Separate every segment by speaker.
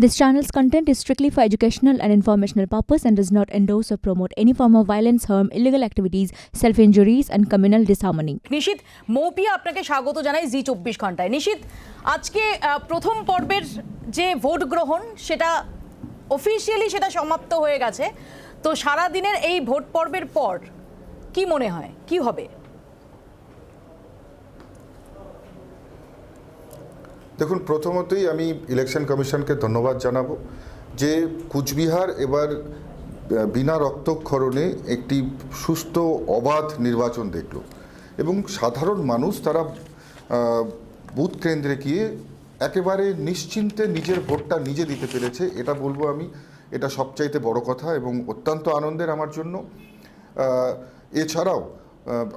Speaker 1: This channel's content is strictly for educational and informational purpose and does not endorse or promote any form of violence, harm, illegal activities, self-injuries and communal disharmony.
Speaker 2: নিশিত মৌপিয়া আপনাকে স্বাগত জানাই জি চব্বিশ ঘন্টায় নিশিত আজকে প্রথম পর্বের যে ভোট গ্রহণ সেটা অফিসিয়ালি সেটা সমাপ্ত হয়ে গেছে তো সারা দিনের এই ভোট পর্বের পর কি মনে হয় কি হবে
Speaker 3: দেখুন, প্রথমতই আমি ইলেকশন কমিশনকে ধন্যবাদ জানাব যে কুচবিহার এবার বিনা রক্তক্ষরণে একটি সুস্থ অবাধ নির্বাচন দেখল এবং সাধারণ মানুষ তারা বুথ কেন্দ্রে গিয়ে একেবারে নিশ্চিন্তে নিজের ভোটটা নিজে দিতে পেরেছে, এটা বলব আমি। এটা সবচাইতে বড় কথা এবং অত্যন্ত আনন্দের আমার জন্য। এছাড়াও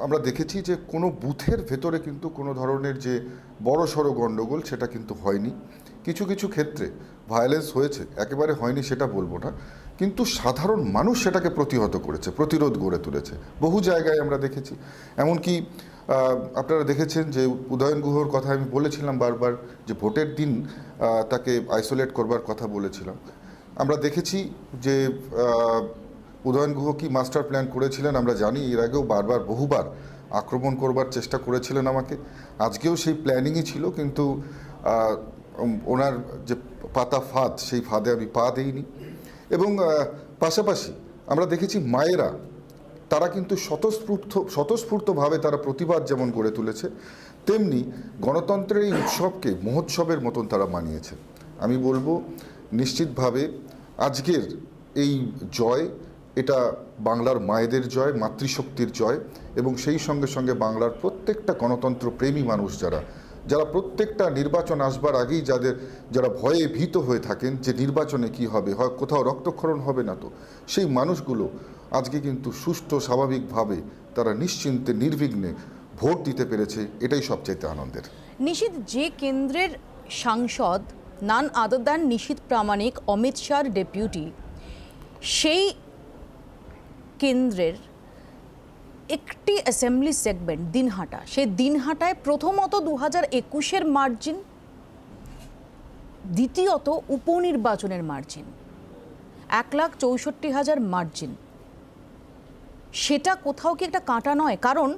Speaker 3: আমরা দেখেছি যে কোনো বুথের ভেতরে কিন্তু কোনো ধরনের যে বড় সড়ো গণ্ডগোল সেটা কিন্তু হয়নি। কিছু কিছু ক্ষেত্রে ভায়োলেন্স হয়েছে, একেবারে হয়নি সেটা বলব না। কিন্তু সাধারণ মানুষ সেটাকে প্রতিহত করেছে, প্রতিরোধ গড়ে তুলেছে। বহু জায়গায় আমরা দেখেছি। এমনকি আপনারা দেখেছেন যে উদয়ন গুহর কথা আমি বলেছিলাম বারবার, যে ভোটের দিন তাকে আইসোলেট করবার কথা বলেছিলাম। আমরা দেখেছি যে উদয়ন গুহ কি মাস্টার প্ল্যান করেছিলেন আমরা জানি, এর আগেও বারবার, বহুবার আক্রমণ করবার চেষ্টা করেছিলেন আমাকে। আজকেও সেই প্ল্যানিংই ছিল, কিন্তু ওনার যে পাতা ফাঁদ, সেই ফাঁদে আমি পা দিইনি। এবং পাশাপাশি আমরা দেখেছি মায়েরা, তারা কিন্তু স্বতঃস্ফূর্ত স্বতঃস্ফূর্তভাবে তারা প্রতিবাদ যেমন গড়ে তুলেছে, তেমনি গণতন্ত্রের এই উৎসবকে মহোৎসবের মতন তারা মানিয়েছে। আমি বলব, নিশ্চিতভাবে আজকের এই জয় এটা বাংলার মায়েদের জয়, মাতৃশক্তির জয় এবং সেই সঙ্গে সঙ্গে বাংলার প্রত্যেকটা গণতন্ত্র প্রেমী মানুষ যারা যারা প্রত্যেকটা নির্বাচন আসবার আগেই যাদের, যারা ভয়ে ভীত হয়ে থাকেন যে নির্বাচনে কি হবে, হয় কোথাও রক্তক্ষরণ হবে না তো, সেই মানুষগুলো আজকে কিন্তু সুষ্ঠু স্বাভাবিকভাবে তারা নিশ্চিন্তে, নির্বিঘ্নে ভোট দিতে পেরেছে, এটাই সবচাইতে আনন্দের।
Speaker 2: নিশিত যে কেন্দ্রের সাংসদ, নান আদর দেন নিশিত প্রামাণিক অমিত শাহর ডেপুটি, সেই কেন্দ্রের একটি অ্যাসেম্বলি সেগমেন্ট দিনহাটা। সেই দিনহাটায় প্রথমত দু হাজার একুশের মার্জিন দ্বিতীয়ত উপনির্বাচনের মার্জিন এক লাখ চৌষট্টি হাজার মার্জিন সেটা কোথাও কি একটা কাঁটা নয়, কারণ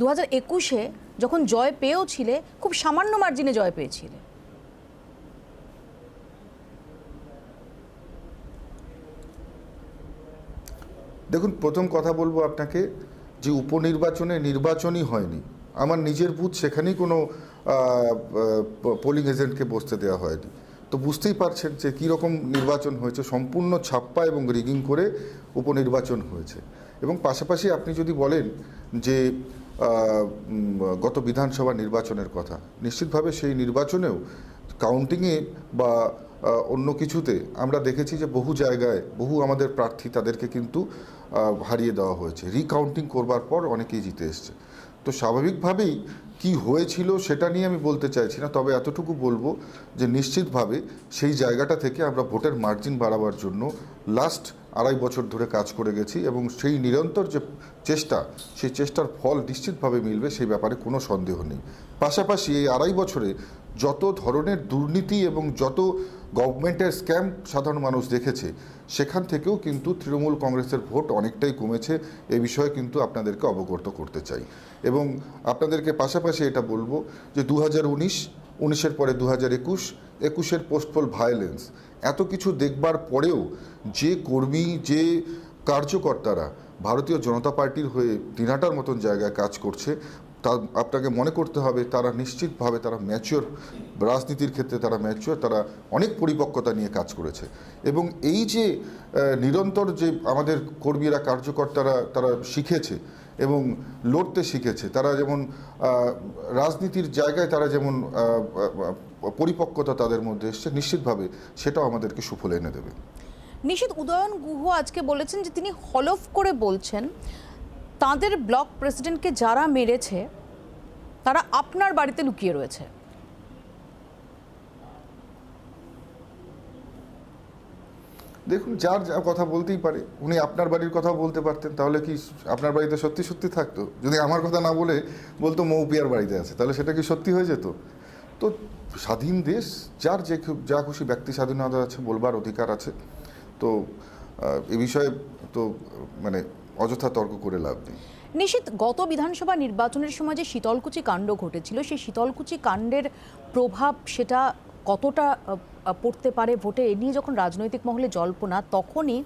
Speaker 2: দু হাজার একুশে যখন জয় পেয়েও ছিলে খুব সামান্য মার্জিনে জয় পেয়েছিলে।
Speaker 3: দেখুন, প্রথম কথা বলব আপনাকে যে উপনির্বাচনে নির্বাচনই হয়নি। আমার নিজের বুথ সেখানেই কোনো পোলিং এজেন্টকে বসতে দেওয়া হয়নি। তো বুঝতেই পারছেন যে কীরকম নির্বাচন হয়েছে। সম্পূর্ণ ছাপ্পা এবং রিগিং করে উপনির্বাচন হয়েছে। এবং পাশাপাশি আপনি যদি বলেন যে গত বিধানসভা নির্বাচনের কথা, নিশ্চিতভাবে সেই নির্বাচনেও কাউন্টিংয়ে বা অন্য কিছুতে আমরা দেখেছি যে বহু জায়গায়, বহু আমাদের প্রার্থী তাদেরকে কিন্তু হারিয়ে দেওয়া হয়েছে। রিকাউন্টিং করবার পর অনেকেই জিতে এসছে। তো স্বাভাবিকভাবেই কি হয়েছিল সেটা নিয়ে আমি বলতে চাইছি না, তবে এতটুকু বলব যে নিশ্চিতভাবে সেই জায়গাটা থেকে আমরা ভোটের মার্জিন বাড়াবার জন্য লাস্ট আড়াই বছর ধরে কাজ করে গেছি এবং সেই নিরন্তর যে চেষ্টা, সেই চেষ্টার ফল নিশ্চিতভাবে মিলবে, সেই ব্যাপারে কোনো সন্দেহ নেই। পাশাপাশি এই আড়াই বছরে যত ধরনের দুর্নীতি এবং যত গভর্নমেন্টের স্ক্যাম সাধারণ মানুষ দেখেছে, সেখান থেকেও কিন্তু তৃণমূল কংগ্রেসের ভোট অনেকটাই কমেছে। এ বিষয়ে কিন্তু আপনাদেরকে অবগত করতে চাই। এবং আপনাদেরকে পাশাপাশি এটা বলব যে দু হাজার উনিশ, উনিশের পরে দু হাজার একুশ, একুশের পোস্টপোল ভায়োলেন্স, এত কিছু দেখবার পরেও যে কর্মী, যে কার্যকর্তারা ভারতীয় জনতা পার্টির হয়ে দিনাটার মতন জায়গায় কাজ করছে তা আপনাকে মনে করতে হবে, তারা নিশ্চিতভাবে তারা ম্যাচিওর রাজনীতির ক্ষেত্রে তারা ম্যাচিওর তারা অনেক পরিপক্কতা নিয়ে কাজ করেছে। এবং এই যে নিরন্তর যে আমাদের কর্মীরা, কার্যকর্তারা তারা শিখেছে এবং লড়তে শিখেছে, তারা যেমন রাজনীতির জায়গায় তারা যেমন পরিপক্কতা তাদের মধ্যে এসছে, নিশ্চিতভাবে সেটাও আমাদেরকে সুফল এনে দেবে।
Speaker 2: নিশ্চিত উদয়ন গুহ আজকে বলেছেন যে তিনি হলফ করে বলছেন তাদের ব্লক প্রেসিডেন্টকে যারা মেরেছে, তারা আপনার বাড়িতে লুকিয়ে রয়েছে।
Speaker 3: দেখুন, যার যা কথা বলতেই পারে, উনি আপনার বাড়ির কথা বলতে পারতেন, তাহলে কি আপনার বাড়িতে সত্যি সত্যি থাকতো? যদি আমার কথা না বলে, বলতো মৌপিয়ার বাড়িতে আছে, তাহলে সেটা কি সত্যি হয়ে যেত? তো স্বাধীন দেশ, যার যে যা খুশি ব্যক্তি স্বাধীনতা আছে, বলবার অধিকার আছে, তো এ বিষয়ে তো মানে অযথা তর্ক করে লাভ নেই।
Speaker 2: নিশীত গত বিধানসভা নির্বাচনের সময় যে শীতলকুচি কাণ্ড ঘটেছিল, সেই শীতলকুচি কাণ্ডের প্রভাব সেটা কতটা পড়তে পারে ভোটে, এ নিয়ে যখন রাজনৈতিক মহলে জল্পনা, তখনই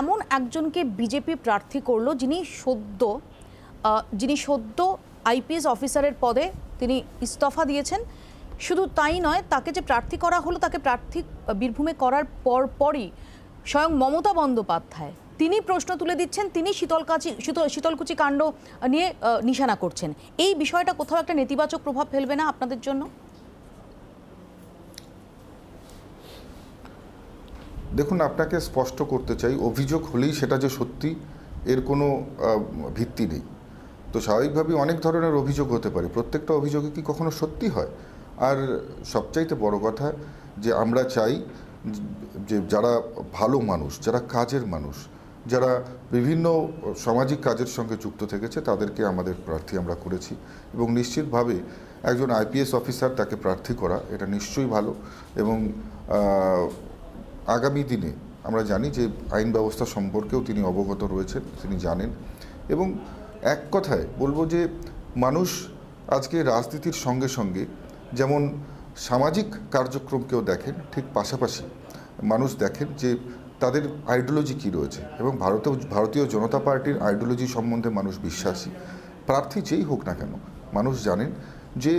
Speaker 2: এমন একজনকে বিজেপি প্রার্থী করল যিনি সদ্য যিনি সদ্য আইপিএস অফিসারের পদে তিনি ইস্তফা দিয়েছেন। শুধু তাই নয়, তাকে যে প্রার্থী করা হলো, তাকে প্রার্থী বীরভূমে করার পর পরই স্বয়ং মমতা বন্দ্যোপাধ্যায় তিনি প্রশ্ন তুলে দিচ্ছেন তিনি শীতলকাচি শীতল, শীতলকুচি কাণ্ড নিয়ে নিশানা করছেন। এই বিষয়টা কোথাও একটা নেতিবাচক প্রভাব ফেলবে না আপনাদের জন্য?
Speaker 3: দেখুন, আপনাকে স্পষ্ট করতে চাই, অভিযোগ হলেই সেটা যে সত্যি, এর কোনো ভিত্তি নেই। তো স্বাভাবিকভাবেই অনেক ধরনের অভিযোগ হতে পারে। প্রত্যেকটা অভিযোগে কি কখনো সত্যি হয়? আর সবচাইতে বড় কথা যে আমরা চাই যে যারা ভালো মানুষ, যারা কাজের মানুষ যারা বিভিন্ন সামাজিক কাজের সঙ্গে যুক্ত থেকেছে, তাদেরকে আমাদের প্রার্থী আমরা করেছি এবং নিশ্চিতভাবে একজন আইপিএস অফিসার তাকে প্রার্থী করা, এটা নিশ্চয়ই ভালো এবং আগামী দিনে আমরা জানি যে আইন ব্যবস্থা সম্পর্কেও তিনি অবগত রয়েছেন, তিনি জানেন এবং এক কথায় বলব যে মানুষ আজকে রাজনীতির সঙ্গে সঙ্গে যেমন সামাজিক কার্যক্রমকেও দেখেন, ঠিক পাশাপাশি মানুষ দেখেন যে তাদের আইডিওলজি কী রয়েছে? এবং ভারতীয় ভারতীয় জনতা পার্টির আইডিওলজি সম্বন্ধে মানুষ বিশ্বাসী। প্রার্থী যেই হোক না কেন মানুষ জানেন যে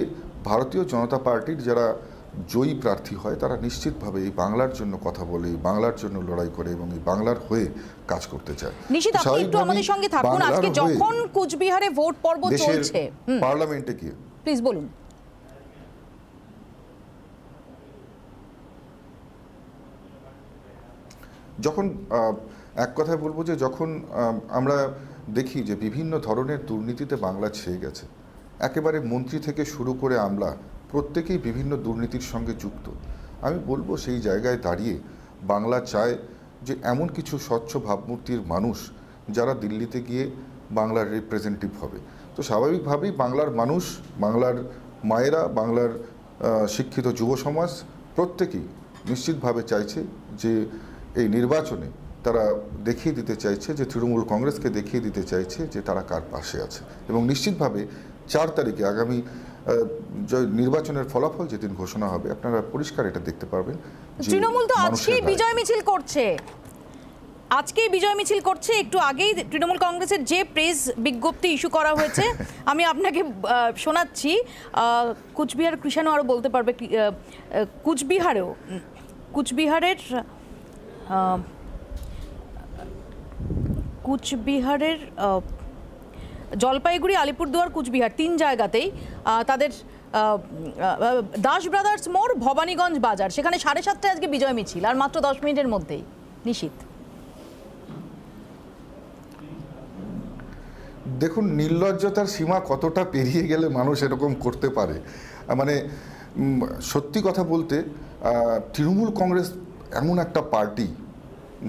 Speaker 3: ভারতীয় জনতা পার্টির যারা জয়ী প্রার্থী হয় তারা নিশ্চিতভাবে এই বাংলার জন্য কথা বলে এই বাংলার জন্য লড়াই করে এবং এই বাংলার হয়ে কাজ করতে চায়।
Speaker 2: নিশিত আপনি একটু আমাদের সঙ্গে থাকুন। আজকে যখন কুচবিহারে ভোট পর্ব চলছে
Speaker 3: পার্লামেন্টে গিয়ে।
Speaker 2: প্লিজ বলুন।
Speaker 3: যখন এক কথায় বলব যে যখন আমরা দেখি যে বিভিন্ন ধরনের দুর্নীতিতে বাংলা ছেয়ে গেছে, একেবারে মন্ত্রী থেকে শুরু করে আমলা প্রত্যেকেই বিভিন্ন দুর্নীতির সঙ্গে যুক্ত। আমি বলব সেই জায়গায় দাঁড়িয়ে বাংলা চায় যে এমন কিছু স্বচ্ছ ভাবমূর্তির মানুষ যারা দিল্লিতে গিয়ে বাংলার রিপ্রেজেন্টেটিভ হবে। তো স্বাভাবিকভাবেই বাংলার মানুষ, বাংলার মায়েরা, বাংলার শিক্ষিত যুব সমাজ প্রত্যেকেই নিশ্চিতভাবে চাইছে যে এই নির্বাচনে তারা দেখিয়ে দিতে চাইছে যে তৃণমূল কংগ্রেসকে দেখিয়ে দিতে চাইছে যে তারা কার পাশে আছে। এবং নিশ্চিতভাবে চার তারিখে আগামী নির্বাচনের ফলাফল যেদিন ঘোষণা হবে আপনারা পরিষ্কার এটা দেখতে পারবেন
Speaker 2: তৃণমূল তো আজকেই বিজয় মিছিল করছে। আজকেই বিজয় মিছিল করছে একটু আগেই তৃণমূল কংগ্রেসের যে প্রেস বিজ্ঞপ্তি ইস্যু করা হয়েছে আমি আপনাকে শোনাচ্ছি। কুচবিহার কৃষাণু আরও বলতে পারবে কুচবিহারেও কুচবিহারের কুচবিহারের জলপাইগুড়ি, আলিপুরদুয়ার, কুচবিহার তিন জায়গাতেই তাদের দাস ব্রাদার্স মোড়, ভবানীগঞ্জ বাজার। সেখানে সাড়ে সাতটায় আজকে বিজয় মিছিল, আর মাত্র দশ মিনিটের মধ্যেই। নিশীত।
Speaker 3: দেখুন, নির্লজ্জতার সীমা কতটা পেরিয়ে গেলে মানুষ এরকম করতে পারে? মানে সত্যি কথা বলতে তৃণমূল কংগ্রেস এমন একটা পার্টি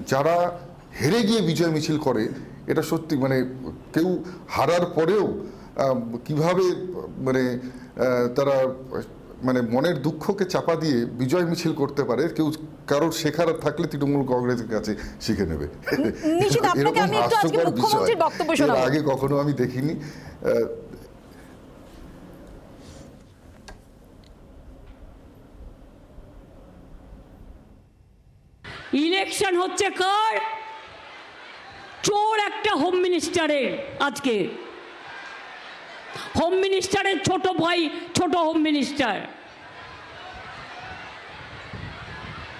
Speaker 3: যারা হেরে গিয়ে বিজয় মিছিল করে এটা সত্যি মানে কেউ হারার পরেও কীভাবে মানে তারা মানে মনের দুঃখকে চাপা দিয়ে বিজয় মিছিল করতে পারে কেউ কারোর শেখার থাকলে তৃণমূল কংগ্রেসের কাছে শিখে নেবে। এরকম হাস্যকর বিষয়। আগে কখনো আমি দেখিনি।
Speaker 4: ইলেকশন হচ্ছে কার? চোর একটা হোম মিনিস্টারের আজকে। হোম মিনিস্টারের ছোট ভাই, ছোট হোম মিনিস্টার।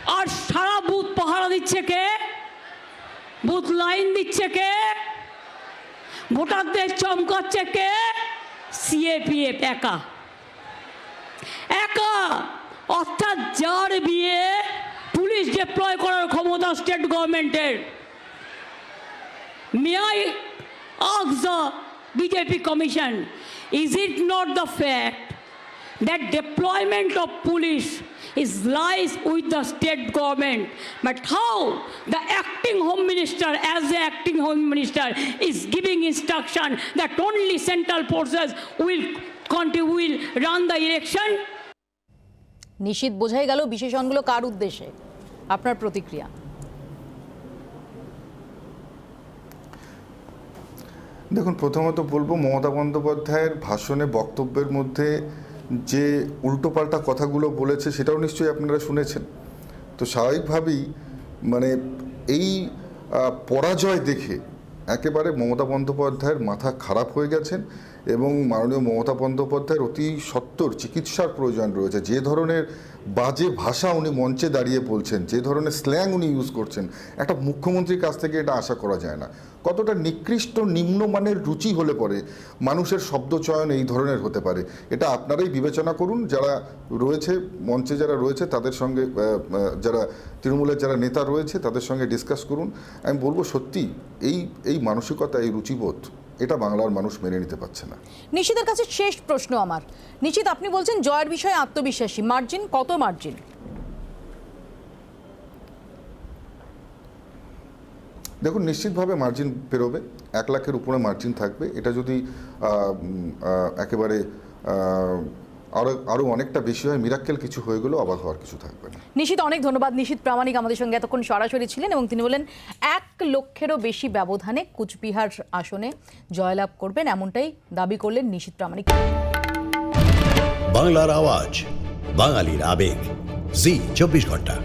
Speaker 4: আর সারা বুথ পাহারা দিচ্ছে কে? বুথ লাইন দিচ্ছে কে? ভোটারদের চমকাচ্ছে কে? সিএপিএফ, একা। একা। অর্থাৎ যার বিয়ে পুলিশ ডিপ্লয় করার ক্ষমতা স্টেট গভর্নমেন্টের may I ask the BJP commission, is it not the fact that deployment of police is lies with the state government, but how the acting home minister, as the acting home minister, is giving instruction that only central forces will continue, will run the election?
Speaker 2: নিশীত বোঝাই গেল বিশেষণগুলো কার উদ্দেশ্যে আপনার প্রতিক্রিয়া?
Speaker 3: দেখুন, প্রথমত বলব, মমতা বন্দ্যোপাধ্যায়ের ভাষণে, বক্তব্যের মধ্যে যে উল্টোপাল্টা কথাগুলো বলেছে, সেটাও নিশ্চয়ই আপনারা শুনেছেন। তো স্বাভাবিকভাবেই মানে এই পরাজয় দেখে একেবারে মমতা বন্দ্যোপাধ্যায়ের মাথা খারাপ হয়ে গেছেন। এবং মাননীয় মমতা বন্দ্যোপাধ্যায়ের অতি সত্বর চিকিৎসার প্রয়োজন রয়েছে। যে ধরনের বাজে ভাষা উনি মঞ্চে দাঁড়িয়ে বলছেন, যে ধরনের স্ল্যাং উনি ইউজ করছেন, একটা মুখ্যমন্ত্রীর কাছ থেকে এটা আশা করা যায় না। কতটা নিকৃষ্ট, নিম্নমানের রুচি হলে পরে মানুষের শব্দচয়ন এই ধরনের হতে পারে। এটা আপনারাই বিবেচনা করুন, যারা রয়েছে, মঞ্চে যারা রয়েছে, তাদের সঙ্গে যারা তৃণমূলের যারা নেতা রয়েছে, তাদের সঙ্গে ডিসকাস করুন। আমি বলব সত্যি, এই এই মানসিকতা, এই রুচিবোধ এটা বাংলার মানুষ মেনে নিতে পারছে না।
Speaker 2: নিশীতের কাছে শেষ প্রশ্ন আমার। নিশীত আপনি বলছেন জয়ের বিষয়ে আত্মবিশ্বাসী। মার্জিন? কত মার্জিন?
Speaker 3: দেখুন নিশ্চিতভাবে মার্জিন পেরোবে। এক লাখের উপরে মার্জিন থাকবে। এটা যদি একেবারে আরও আরও অনেকটা বেশি হয় মিরাক্কেল কিছু হয়ে গেলেও অবাক হওয়ার কিছু থাকবে না।
Speaker 2: নিশিত অনেক ধন্যবাদ। নিশিত প্রামাণিক আমাদের সঙ্গে এতক্ষণ সরাসরি ছিলেন এবং তিনি বলেন এক লক্ষেরও বেশি ব্যবধানে কুচবিহার আসনে জয়লাভ করবেন এমনটাই দাবি করলেন নিশ্চিত প্রামাণিক।
Speaker 5: বাংলার আওয়াজ বাঙালির আবেগ। জি চব্বিশ ঘণ্টা।